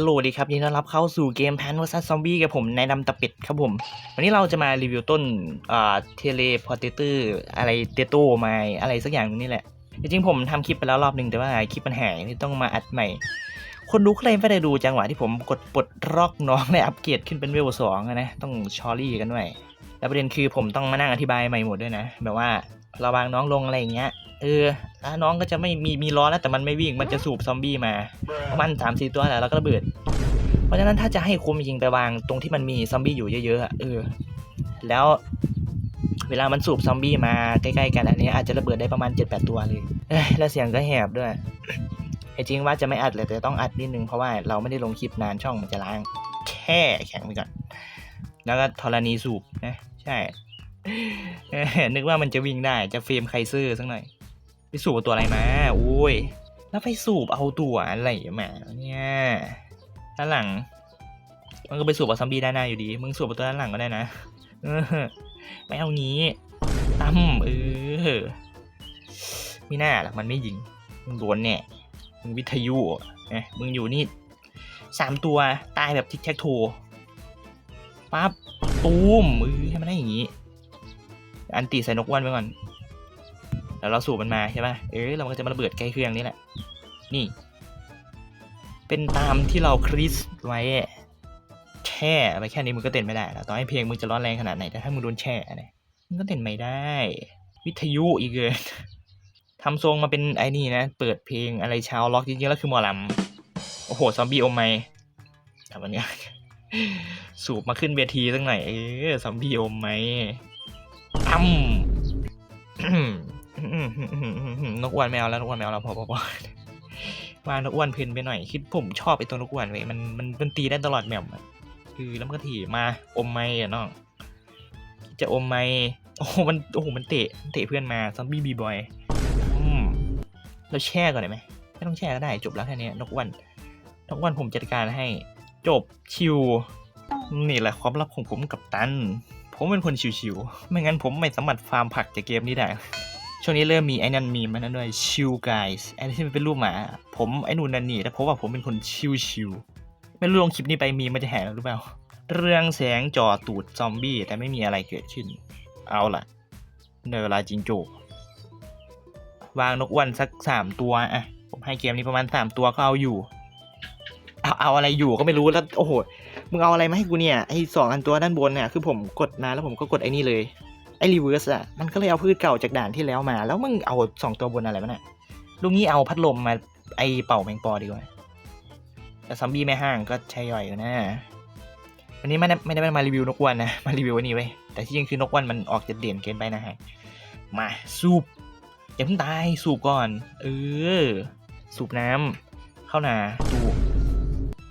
ฮัลโหลดีครับยินดีต้อนรับเข้าสู่เกมแพนวอร์ซัสซอมบี้กับผมนายดำตะเป็ดครับผม วันนี้เราจะมารีวิวต้นอ่าเทเลพอร์เตอร์อะไรเตโตไมอะไรสักอย่างนี่แหละ จริงๆผมทำคลิปไปแล้วรอบหนึ่งแต่ว่าคลิปมันหายที่ต้องมาอัดใหม่ คนดูเคลมไม่ได้ดูจังหวะที่ผมกดปลดล็อกน้องได้อัปเกรดขึ้นเป็นเวลสองนะ ต้องชอรี่กันหน่อยแล้วประเด็นคือผมต้องมานั่งอธิบายใหม่หมดด้วยนะ แบบว่า ระวางน้องลงอะไรอย่างเงี้ยเออแล้วน้องก็จะไม่มีมีล้อแล้วแต่มันไม่วิ่งมันจะสูบซอมบี้มาประมาณสามสี่ตัวแหละแล้วก็ระเบิด เพราะฉะนั้นถ้าจะให้คุมจริงไปวางตรงที่มันมีซอมบี้อยู่เยอะๆอะเออ แล้วเวลามันสูบซอมบี้มาใกล้ๆกันอันนี้อาจจะระเบิดได้ประมาณ 7-8 ตัวเลยเอ้ยแล้วเสียงก็แหบด้วยไอ้จริงว่าจะไม่อัดเลยแต่ต้องอัดนิดนึงเพราะว่าเราไม่ได้ลงคลิปนานช่องมันจะล้าง แค่แข็งไปก่อน แล้วก็ธรณีสูบนะใช่ นึกว่ามันจะวิ่งได้จะเฟรมไคเซอร์สักหน่อย ไปสูบตัวอะไรมาโอ้ย แล้วไปสูบเอาตัวอะไรมาเนี่ยด้านหลัง มันก็ไปสูบเอาซอมบี้ด้านหน้าอยู่ดี มึงสูบเอาตัวด้านหลังก็ได้นะเออไม่เอางี้ตั้มเออมีหน้าหรอกมันไม่ยิง มึงโดนเนี่ยมึงวิทยุเนะมึงอยู่นี่สามตัวตายแบบทิกแท็กโทปั๊บตูมเออให้มันได้อย่างงี้ อันตีใส่นกอ้วนไปก่อน แล้วเราสูบมันมาใช่ป่ะเออเราก็จะมาระเบิดใกล้เครื่องนี่แหละ นี่ เป็นตามที่เราคริสไว้แช่ไปแค่นี้มึงก็เต้นไม่ได้แล้วต่อให้เพลงมึงจะร้อนแรงขนาดไหนแต่ถ้ามึงโดนแช่เนี่ยมึงก็เต้นไม่ได้ วิทยุอีกเกินทำทรงมาเป็นไอ้นี่นะ เปิดเพลงอะไรชาวล็อกจริงๆแล้วคือหมอลำโอ้โห ซอมบี้อไม่แต่วันเนี้ยสูบมาขึ้นเวทีตั้งไหนเออซอมบี้อไหม อ้ำนกอ้วนไม่เอาแล้วนกอ้วนไม่เอาแล้วพอพอพอว่านกอ้วนเพนไปหน่อยคิดผมชอบไอ้ตัวนกอ้วนเว้ยมันมันมันตีได้ตลอดแมวคือแล้วมันก็ถีมาอมไม่อะน้องจะอมไม่โอ้มันโอ้โหมันเตะเตะเพื่อนมาซอมบี้บีบอยเราแช่ก่อนได้ไหมไม่ต้องแช่ก็ได้จบแล้วแค่นี้นกอ้วนนกอ้วนผมจัดการให้ จบชิวนี่แหละความลับของผมกับตัน ผมเป็นคนชิวๆไม่งั้นผมไม่สามารถฟาร์มผักจากเกมนี้ได้ ช่วงนี้เริ่มมีไอ้นั่นมีมันนั่นด้วยชิวไกายไอ้ที่มันเป็นรูปหมา ผมไอ้นูนนันนี่แต่เพราะว่าผมเป็นคนชิวๆไม่รู้ลงคลิปนี้ไปมีมันจะแหกหรือเปล่า เรื่องแสงจอตูดซอมบี้แต่ไม่มีอะไรเกิดขึ้น เอาล่ะในเวลาจิงโจ้วางนกอ้วนสักสามตัวอะผมให้เกมนี้ประมาณสามตัวก็เอาอยู่ เอาเอาอะไรอยู่ก็ไม่รู้แล้วโอ้โหมึงเอาอะไรมาให้กูเนี่ยไอ้สองอันตัวด้านบนเนี่ยคือผมกดมาแล้วผมก็กดไอ้นี่เลยไอ้รีเวิร์สอะมันก็เลยเอาพืชเก่าจากด่านที่แล้วมา แล้วมึงเอาสองตัวบนอะไรมาเนี่ยลุงนี้เอาพัดลมมาไอเป่าแมงปอดีกว่าแต่ซอมบี้แม่ห้างก็ใช่ย่อยอยู่นะวันนี้ไม่ได้ไม่ได้มารีวิวนกอ้วนนะมารีวิววันนี้ไว้แต่ที่จริงคือนกอ้วนมันออกจะเด่นเกินไปนะฮะมาสูบอย่าเพิ่งตายสูบก่อน เออ สูบน้ำเข้านาตูบ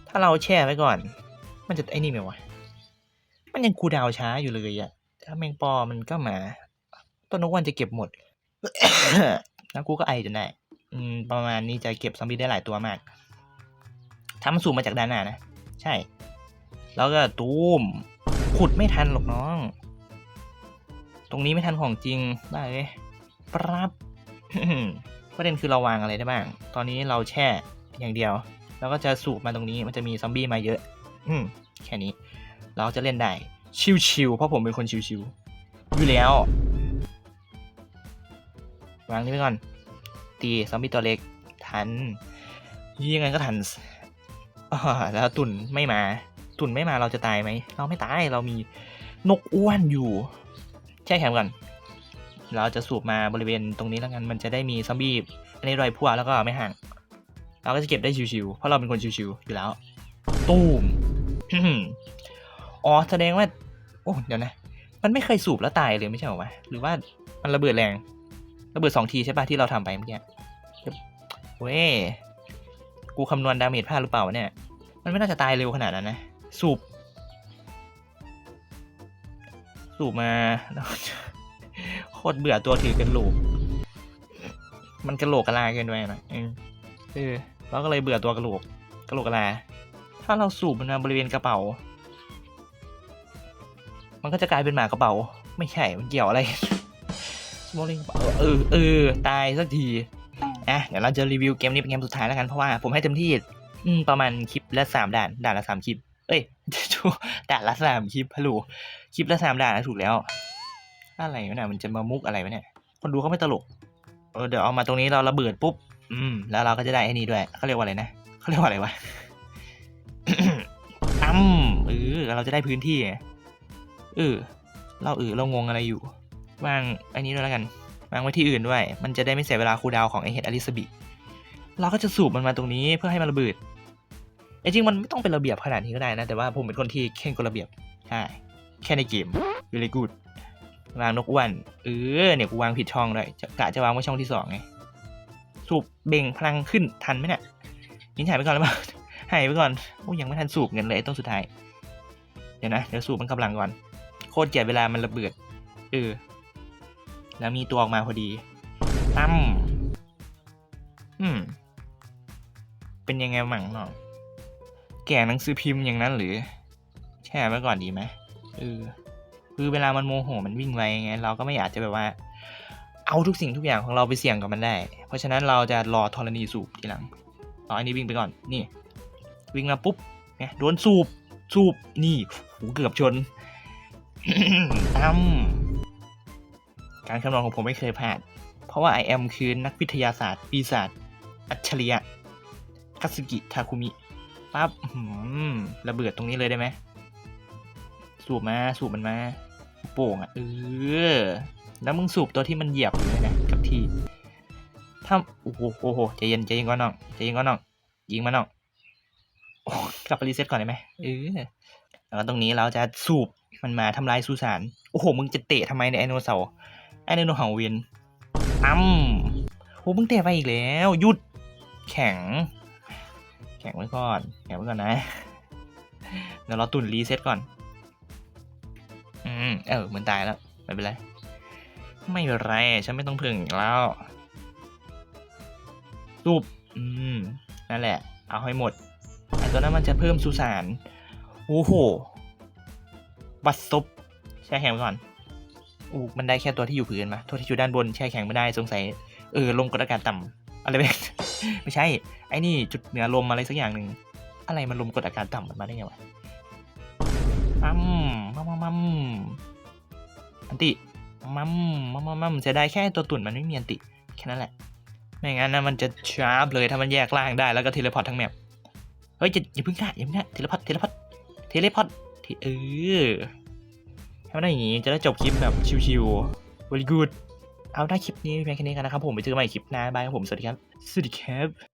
ถ้าเราแช่ไว้ก่อน มันจะไอ้นี่ไหมวะ มันยังคูดาวช้าอยู่เลยอะถ้าแมงปอมันก็มา ต้นนกวันจะเก็บหมด แล้วกูก็ไอจนได้ อืม ประมาณนี้จะเก็บซอมบี้ได้หลายตัวมากถ้ามันสูงมาจากด้านหน้านะ ใช่ แล้วก็ตูม ขุดไม่ทันหรอกน้อง ตรงนี้ไม่ทันของจริงได้เลยปรับประเด็นคือเราวางอะไรได้บ้าง ตอนนี้เราแช่อย่างเดียว แล้วก็จะสูบมาตรงนี้ มันจะมีซอมบี้มาเยอะ อืมแค่นี้ เราจะเล่นได้ ชิวๆเพราะผมเป็นคนชิวๆอยู่แล้ววางนี่ไปก่อน ตีซอมบี้ตัวเล็ก ทันยังไงก็ทันแล้วตุ่นไม่มา ตุ่นไม่มาเราจะตายไหม เราไม่ตาย เรามีนกอ้วนอยู่แช่แข็งก่อน เราจะสูบมาบริเวณตรงนี้แล้วกัน มันจะได้มีซอมบี้อันนี้รอยพั่วแล้วก็ไม่ห่าง เราก็จะเก็บได้ชิวๆ เพราะเราเป็นคนชิวๆอยู่แล้ว ตูม อ๋อแสดงว่า โอ้เดี๋ยวนะ มันไม่เคยสูบแล้วตายเลยไม่ใช่หรอวะหรือว่ามันระเบิดแรง ระเบิดสองทีใช่ปะที่เราทำไปเมื่อกี้เว้ยกูคำนวณดาเมจพลาดหรือเปล่าเนี่ย มันไม่น่าจะตายเร็วขนาดนั้นนะ สูบ สูบมาโคตรเบื่อตัวถือกันหลกมันกระโหลกกระลาเกินไปน่อยเออเออเราก็เลยเบื่อตัวกระโหลกกระโหลกกระลา ถ้าเราสูบมันมาบริเวณกระเป๋า มันก็จะกลายเป็นหมากระเป๋า ไม่ใช่ มันเกี่ยวอะไรสมอลลิงเออเออตายสักทีอะเดี๋ยวเราจะรีวิวเกมนี้เป็นเกมสุดท้ายแล้วกันเพราะว่าผมให้เต็มที่ประมาณคลิปละสามด่านด่านละสามคลิป เอ้ยด่านละสามคลิปฮัลโหลคลิปละสามด่านนะถูกแล้ว อะไรวะเนี่ยมันจะมามุกอะไรวะเนี่ย คนดูเขาไม่ตลกเออเดี๋ยวเอามาตรงนี้เราระเบิดปุ๊บ อืม แล้วเราก็จะได้ไอ้นี่ด้วยเขาเรียกว่าอะไรนะเขาเรียกว่าอะไรวะ ตั้มเออเราจะได้พื้นที่เออเราเออเรางงอะไรอยู่วางอันนี้ด้วยแล้วกันวางไว้ที่อื่นด้วย มันจะได้ไม่เสียเวลาคูดาวของไอเฮดอลิสบิเราก็จะสูบมันมาตรงนี้เพื่อให้มันระเบิดไอ้จริงมันไม่ต้องเป็นระเบียบขนาดนี้ก็ได้นะ แต่ว่าผมเป็นคนที่เข่งกฎระเบียบใช่แค่ในเกม really good วางนกอ้วนเออเนี่ยกูวางผิดช่องด้วยจะกะจะวางไว้ช่องที่สองไงสูบเบ่งพลังขึ้นทันไหมเนี่ยยินหายไปก่อนแล้วมั้ง หายไปก่อนโอ้ยังไม่ทันสูบเงินเลยไอ้ต้นสุดท้าย เดี๋ยวนะ เดี๋ยวสูบมันกำลังก่อน โคตรเกลียดเวลามันระเบิดเออแล้วมีตัวออกมาพอดีตั้มอืม เป็นยังไงมั่งเนาะแกะหนังสือพิมพ์อย่างนั้นหรือ แช่ไว้ก่อนดีไหมเออคือเวลามันโมโหมันวิ่งไวไงเราก็ไม่อยากจะแบบว่า เอาทุกสิ่งทุกอย่างของเราไปเสี่ยงกับมันได้ เพราะฉะนั้นเราจะรอธรณีสูบทีหลังเออันนี้วิ่งไปก่อน นี่ วิ่งมาปุ๊บเนี่ยโดนสูบสูบนี่หูเกือบชนตั้มการคำนวณของผมไม่เคยพลาด เพราะว่า I am คือนักวิทยาศาสตร์ ปีศาจอัจฉริยะคาสึกิทาคุมิปั๊บระเบิดตรงนี้เลยได้ไหมสูบมาสูบมันมา โป่งอะเออแล้วมึงสูบตัวที่มันเหยียบเลยนะกับที่ถ้าโอ้โหใจเย็นใจเย็นก่อนน้องใจเย็นก่อนน้องยิงมาน้อง กลับไปรีเซ็ตก่อนได้ไหมเออแล้วตรงนี้เราจะสูบมันมาทำลายสุสานโอ้โห มึงจะเตะทำไมเนี่ยไอโนเสาร์ไอโนเห่าเวียนอ้ำโอ้มึงเตะไปอีกแล้ว หยุดแข็ง แข็งไว้ก่อน แข็งไว้ก่อนนะ เดี๋ยวเราตุ่นรีเซ็ตก่อน อืม เออ เหมือนตายแล้ว ไม่เป็นไร ไม่เป็นไร ฉันไม่ต้องพึ่งอีกแล้วสูบอืม นั่นแหละ เอาให้หมด ไอตัวนั้นมันจะเพิ่มสุสานโอ้โห บัดซบแช่แข็งก่อนอู้มันได้แค่ตัวที่อยู่พื้นมาตัวที่อยู่ด้านบนแช่แข็งไม่ได้สงสัยเออลมกดอากาศต่ำอะไรแบบไม่ใช่ ไอ้นี่จุดเหนือลมอะไรสักอย่างหนึ่งอะไรมันลมกดอากาศต่ำมันมาได้ไงวะมัมมัมมัมมัมอันติมัมมัมมัมมัมจะได้แค่ตัวตุ่นมันไม่มีอันติแค่นั้นแหละไม่งั้นนะมันจะชาร์ปเลยถ้ามันแยกล่างได้แล้วก็เทเลพอร์ตทั้งแมป เฮ้ยอย่าอย่าพึ่งฆ่าอย่าพึ่งฆ่เทเลพอตเทเลพอตเทเลพอร์ตที่เออทำได้อย่างงี้จะได้จบคลิปแบบชิวๆ very good เอาได้คลิปนี้เพียงแค่นี้กันนะครับผมไปเจอกันใหม่คลิปหน้าบายครับผมสวัสดีครับ สวัสดีครับ